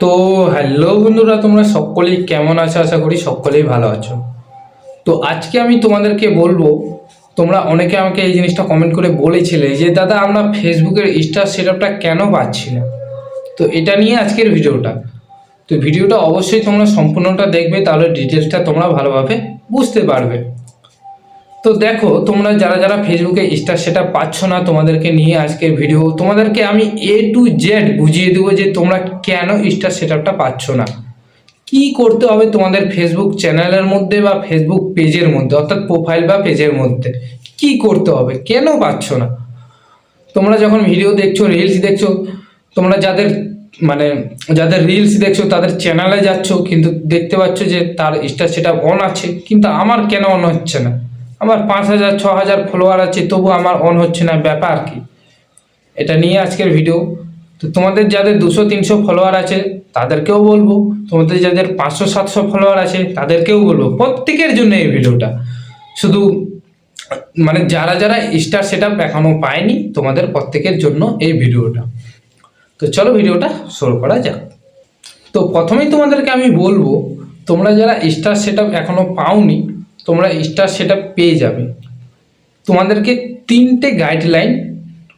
তো হ্যালো বন্ধুরা, তোমরা সকলেই কেমন আছো? আশা করি সকলেই ভালো আছো। তো আজকে আমি তোমাদেরকে বলব, তোমরা অনেকে আমাকে এই জিনিসটা কমেন্ট করে বলেছিলে যে, দাদা, আমরা ফেসবুকের স্টার সেটআপটা কেন পাচ্ছি না? তো এটা নিয়ে আজকের ভিডিওটা। তো ভিডিওটা অবশ্যই তোমরা সম্পূর্ণটা দেখবে, তাহলে ডিটেলসটা তোমরা ভালোভাবে বুঝতে পারবে। তো দেখো, তোমরা যারা যারা ফেসবুকে স্টার সেটা পাচ্ছ না, তোমাদেরকে নিয়ে আজকের ভিডিও তোমাদেরকে আমি এ টু জেড বুঝিয়ে দেবো যে তোমরা কেন স্টার সেটআপটা পাচ্ছ না। কি করতে হবে তোমাদের ফেসবুক চ্যানেলের মধ্যে বা ফেসবুক পেজের মধ্যে, অর্থাৎ প্রোফাইল বা পেজের মধ্যে? কি করতে হবে? কেন পাচ্ছ না? তোমরা যখন ভিডিও দেখছ রিলস দেখছ, তোমরা যাদের মানে যাদের রিলস দেখছ, তাদের চ্যানেলে যাচ্ছ, কিন্তু দেখতে পাচ্ছ যে তার স্টার সেটা অন আছে, কিন্তু আমার কেন অন হচ্ছে না? আমার পাঁচ হাজার, ছ হাজার ফলোয়ার আছে, তবু আমার অন হচ্ছে না, ব্যাপার কি? এটা নিয়ে আজকের ভিডিও তো তোমাদের যাদের দুশো, তিনশো ফলোয়ার আছে, তাদেরকেও বলব। তোমাদের যাদের পাঁচশো, সাতশো ফলোয়ার আছে, তাদেরকেও বলব প্রত্যেকের জন্য এই ভিডিওটা শুধু মানে যারা যারা স্টার সেট আপ এখনও পায়নি, তোমাদের প্রত্যেকের জন্য এই ভিডিওটা তো চলো ভিডিওটা শুরু করা যাক। তো প্রথমেই তোমাদেরকে আমি বলব, তোমরা যারা স্টার সেট আপ এখনও পাওনি তোমরা স্টার সেট পেয়ে যাবে। তোমাদেরকে তিনটে গাইডলাইন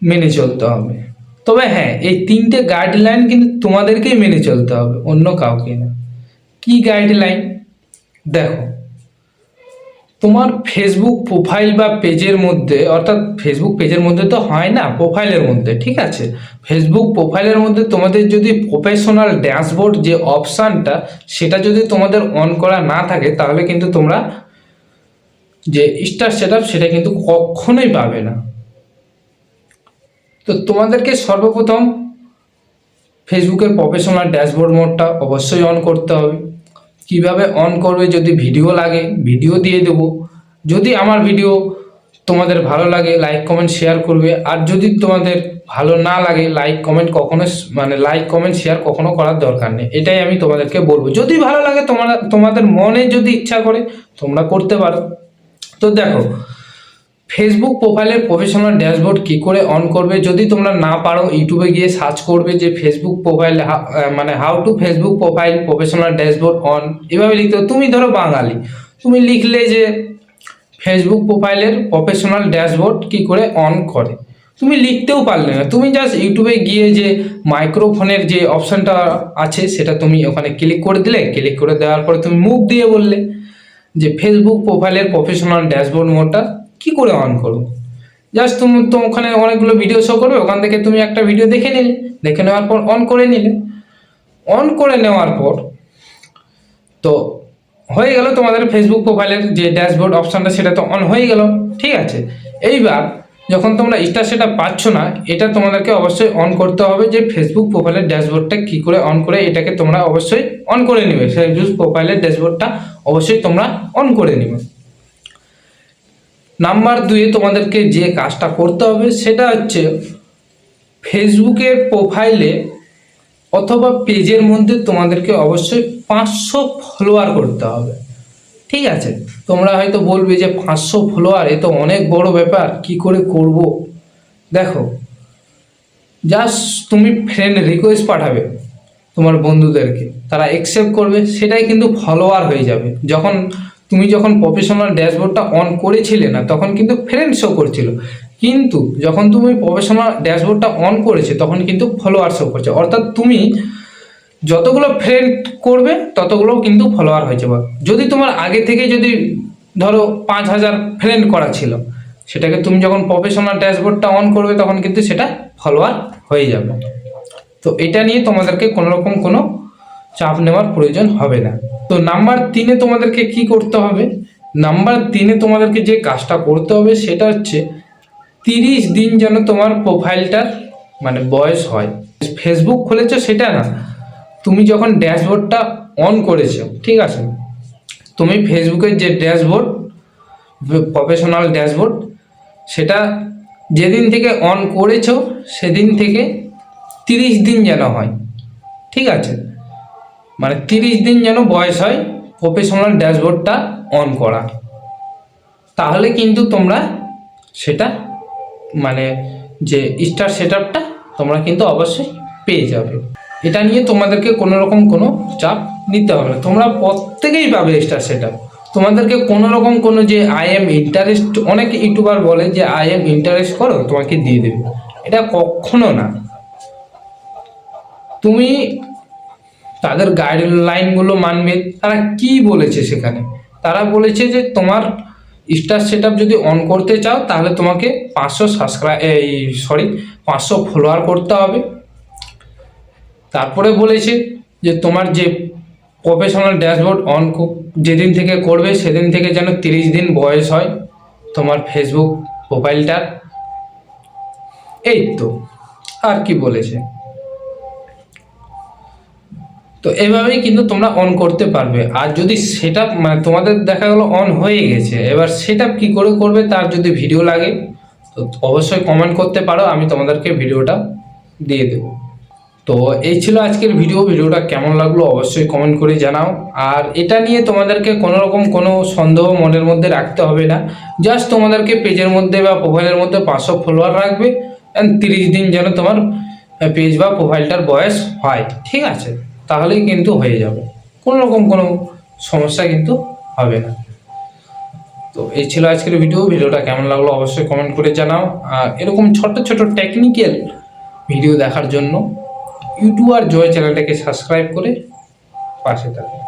মেনে চলতে হবে। তবে হ্যাঁ এই তিনটে গাইডলাইন কিন্তু তোমাদেরকেই মেনে চলতে হবে, অন্য কাউকে না। কি গাইডলাইন দেখো, তোমার ফেসবুক প্রোফাইল বা পেজের মধ্যে, অর্থাৎ ফেসবুক পেজের মধ্যে তো হয় না প্রোফাইলের মধ্যে, ঠিক আছে? ফেসবুক প্রোফাইলের মধ্যে তোমাদের যদি প্রফেশনাল ড্যাশবোর্ড যে অপশানটা সেটা যদি তোমাদের অন করা না থাকে, তাহলে কিন্তু তোমরা যে স্টার সেট সেটা কিন্তু কখনোই পাবে না। তো তোমাদেরকে সর্বপ্রথম ফেসবুকের প্রফেশনাল ড্যাশবোর্ড মোডটা অবশ্যই অন করতে হবে। কীভাবে অন করবে যদি ভিডিও লাগে, ভিডিও দিয়ে দেবো। যদি আমার ভিডিও তোমাদের ভালো লাগে লাইক কমেন্ট শেয়ার করবে। আর যদি তোমাদের ভালো না লাগে লাইক কমেন্ট কখনো মানে লাইক কমেন্ট শেয়ার কখনো করার দরকার নেই। এটাই আমি তোমাদেরকে বলব। যদি ভালো লাগে তোমরা তোমাদের মনে যদি ইচ্ছা করে তোমরা করতে পারো। তো দেখো ফেসবুক প্রোফাইলের প্রফেশনাল ড্যাশবোর্ড কি করে অন করবে? যদি তোমরা না পারো ইউটিউবে গিয়ে সার্চ করবে যে ফেসবুক প্রোফাইল মানে how to Facebook profile professional dashboard on এভাবে লিখতে। তুমি ধরো বাঙালি, তুমি লিখলে যে ফেসবুক প্রোফাইলের প্রফেশনাল ড্যাশবোর্ড কি করে অন করে? তুমি লিখতেও পারলে না। তুমি জাস্ট ইউটিউবে গিয়ে যে মাইক্রোফোনের যে অপশানটা আছে, সেটা তুমি ওখানে ক্লিক করে দিলে। ক্লিক করে দেওয়ার পরে তুমি মুখ দিয়ে বললে। যে ফেসবুক প্রোফাইলের প্রফেশনাল ড্যাশবোর্ড মোডটা কি করে অন করব? জাস্ট তুমি তো ওখানে অনেকগুলো ভিডিও শো করবে, ওখান থেকে তুমি একটা ভিডিও দেখে নিলে, দেখে নেওয়ার পর অন করে নিলে। অন করে নেওয়ার পর, তো হয়ে গেল তোমাদের ফেসবুক প্রোফাইলের যে ড্যাশবোর্ড অপশানটা সেটা তো অন হয়ে গেল, ঠিক আছে? এইবার যখন তোমরা স্টার সেটা পাচ্ছ না, এটা তোমাদেরকে অবশ্যই অন করতে হবে যে ফেসবুক প্রোফাইলের ড্যাশবোর্ডটা কি করে অন করে, এটাকে তোমরা অবশ্যই অন করে নেবে। ফেসবুক প্রোফাইলের ড্যাশবোর্ডটা অবশ্যই তোমরা অন করে নেবে। নাম্বার দুয়ে তোমাদেরকে যে কাজটা করতে হবে সেটা হচ্ছে ফেসবুকের প্রোফাইলে অথবা পেজের মধ্যে তোমাদেরকে অবশ্যই পাঁচশো ফলোয়ার করতে হবে। ঠিক আছে? তোমরা হয়তো বলবে যে পাঁচশো ফলোয়ার এ তো অনেক বড় ব্যাপার, কি করে করব? দেখো জাস্ট তুমি ফ্রেন্ড রিকোয়েস্ট পাঠাবে। তোমার বন্ধুদেরকে। তারা অ্যাকসেপ্ট করবে, সেটাই কিন্তু ফলোয়ার হয়ে যাবে। যখন তুমি যখন প্রফেশনাল ড্যাশবোর্ডটা অন করেছিলে না, তখন কিন্তু ফ্রেন্ড শো করছিল। কিন্তু যখন তুমি প্রফেশনাল ড্যাশবোর্ডটা অন করেছে, তখন কিন্তু ফলোয়ার শো করছে। অর্থাৎ তুমি যতগুলো ফ্রেন্ড করবে ততগুলো কিন্তু ফলোয়ার হয়ে যাবে। যদি তোমার আগে থেকে যদি ধরো পাঁচ হাজার ফ্রেন্ড করা ছিল, সেটাকে তুমি যখন প্রফেশনাল ড্যাশবোর্ডটা অন করবে, তখন কিন্তু সেটা ফলোয়ার হয়ে যাবে। তো এটা নিয়ে তোমাদেরকে কোনো রকম কোনো চাপ নেওয়ার প্রয়োজন হবে না। তো নাম্বার তিনে তোমাদেরকে কি করতে হবে? নাম্বার তিনে তোমাদেরকে যে কাজটা করতে হবে সেটা হচ্ছে তিরিশ দিন যেন তোমার প্রোফাইলটার মানে বয়স হয়। ফেসবুক খুলেছো সেটা না। তুমি যখন ড্যাশবোর্ডটা অন করেছ, ঠিক আছে? তুমি ফেসবুকের যে ড্যাশবোর্ড, প্রফেশনাল ড্যাশবোর্ড, সেটা যেদিন থেকে অন করেছ, সেদিন থেকে তিরিশ দিন যেন হয়। ঠিক আছে? মানে তিরিশ দিন যেন বয়স হয় প্রফেশনাল ড্যাশবোর্ডটা অন করা। তাহলে কিন্তু তোমরা সেটা মানে যে স্টার সেট তোমরা কিন্তু অবশ্যই পেয়ে যাবে। এটা নিয়ে তোমাদেরকে কোনো রকম কোনো চাপ নিতে হবে না। তোমরা প্রত্যেকেই পাবে স্টার সেট তোমাদেরকে কোনো রকম কোনো যে আই এম ইন্টারেস্ট অনেক ইউটিউবার বলে যে আই এম ইন্টারেস্ট করো, তোমাকে দিয়ে দেবে। এটা কখনো না। তুমি তাদের গাইডলাইনগুলো মানবে, তারা কি বলেছে সেখানে? তারা বলেছে যে তোমার স্টার সেট যদি অন করতে চাও, তাহলে তোমাকে পাঁচশো সাবস্ক্রাইব এই সরি পাঁচশো ফলোয়ার করতে হবে। তারপরে বলেছে যে তোমার যে প্রফেশনাল ড্যাশবোর্ড অন যেদিন থেকে করবে, সেদিন থেকে যেন তিরিশ দিন বয়স হয় তোমার ফেসবুক প্রোফাইলটার এই তো, আর কি বলেছে? তো এভাবেই কিন্তু তোমরা অন করতে পারবে। আর যদি সেটা মানে তোমাদের দেখা গেলো অন হয়ে গেছে, এবার সেটা কি করে করবে তার যদি ভিডিও লাগে, তো অবশ্যই কমেন্ট করতে পারো, আমি তোমাদেরকে ভিডিওটা দিয়ে দেবো। তো এই ছিল আজকের ভিডিও ভিডিওটা কেমন লাগল অবশ্যই কমেন্ট করে জানাও। আর এটা নিয়ে তোমাদেরকে কোনো রকম কোনো সন্দেহ মনের মধ্যে রাখতে হবে না। জাস্ট তোমাদেরকে পেজের মধ্যে বা প্রোফাইলের মধ্যে পাঁচশো ফলোয়ার রাখবে অ্যান্ড তিরিশ দিন যেন তোমার পেজ বা প্রোফাইলটার বয়স হয়। ঠিক আছে? তাহলেই কিন্তু হয়ে যাবে। কোনো রকম কোনো সমস্যা কিন্তু হবে না। তো এই ছিল আজকের ভিডিও ভিডিওটা কেমন লাগল অবশ্যই কমেন্ট করে জানাও। আর এরকম ছোট ছোট টেকনিক্যাল ভিডিও দেখার জন্য ইউটিউব আর জয় চ্যানেলটাকে সাবস্ক্রাইব করে পাশে থাকুন